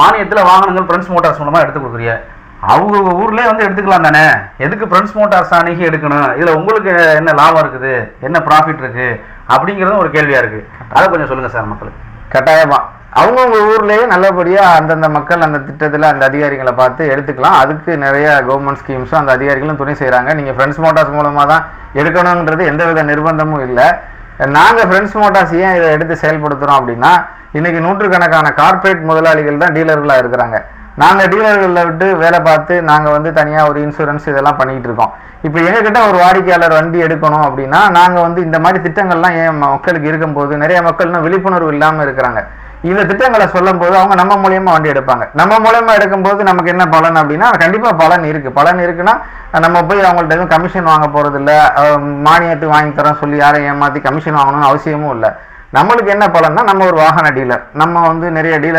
மானியத்தில் வாகனங்கள் friends Motors மூலமாக எடுத்து கொடுக்குறீங்க. அவங்க ஊர்லேயே வந்து எடுத்துக்கலாம் தானே? எதுக்கு ஃப்ரெண்ட்ஸ் மோட்டார்ஸ் அணுகி எடுக்கணும்? இதில் உங்களுக்கு என்ன லாபம் இருக்குது? என்ன ப்ராஃபிட் இருக்குது அப்படிங்கிறதும் ஒரு கேள்வியாக இருக்குது அதை கொஞ்சம் சொல்லுங்கள் சார் மக்களுக்கு கட்டாயமாக அவங்கவுங்க ஊர்லேயே நல்லபடியாக அந்தந்த மக்கள் அந்த திட்டத்தில் அந்த அதிகாரிகளை பார்த்து எடுத்துக்கலாம். அதுக்கு நிறைய கவர்மெண்ட் ஸ்கீம்ஸும் அந்த அதிகாரிகளும் துணை செய்கிறாங்க நீங்கள் ஃப்ரெண்ட்ஸ் மோட்டார்ஸ் மூலமாக தான் எடுக்கணுன்றது எந்தவித நிர்பந்தமும் இல்லை. நாங்கள் ஃப்ரெண்ட்ஸ் மோட்டார்ஸ் ஏன் இதை எடுத்து செயல்படுத்துறோம் அப்படின்னா இன்றைக்கி நூற்றுக்கணக்கான கார்ப்பரேட் முதலாளிகள் தான் டீலர்களாக இருக்கிறாங்க. நாங்கள் டீலர்களில் விட்டு வேலை பார்த்து நாங்கள் வந்து தனியாக ஒரு இன்சூரன்ஸ் இதெல்லாம் பண்ணிகிட்டு இருக்கோம். இப்போ எங்ககிட்ட ஒரு வாடிக்கையாளர் வண்டி எடுக்கணும் அப்படின்னா நாங்கள் வந்து இந்த மாதிரி திட்டங்கள்லாம் ஏன் மக்களுக்கு இருக்கும்போது நிறைய மக்கள் விழிப்புணர்வு இல்லாமல் இருக்கிறாங்க. இந்த திட்டங்களை சொல்லும் போது அவங்க நம்ம மூலியமா வண்டி எடுப்பாங்க. நம்ம மூலியமா எடுக்கும்போது நமக்கு என்ன பலன் அப்படின்னா கண்டிப்பா பலன் இருக்கு. பலன் இருக்குன்னா நம்ம போய் அவங்கள்ட்ட எதுவும் கமிஷன் வாங்க போறது இல்ல மானியத்துக்கு வாங்கி தரோம் சொல்லி யாரையும் ஏமாத்தி கமிஷன் வாங்கணும்னு அவசியமும் இல்லை. நம்மளுக்கு என்ன பலன்னா நம்ம ஒரு வாகன டீலர் நம்ம வந்து நிறைய டீலர்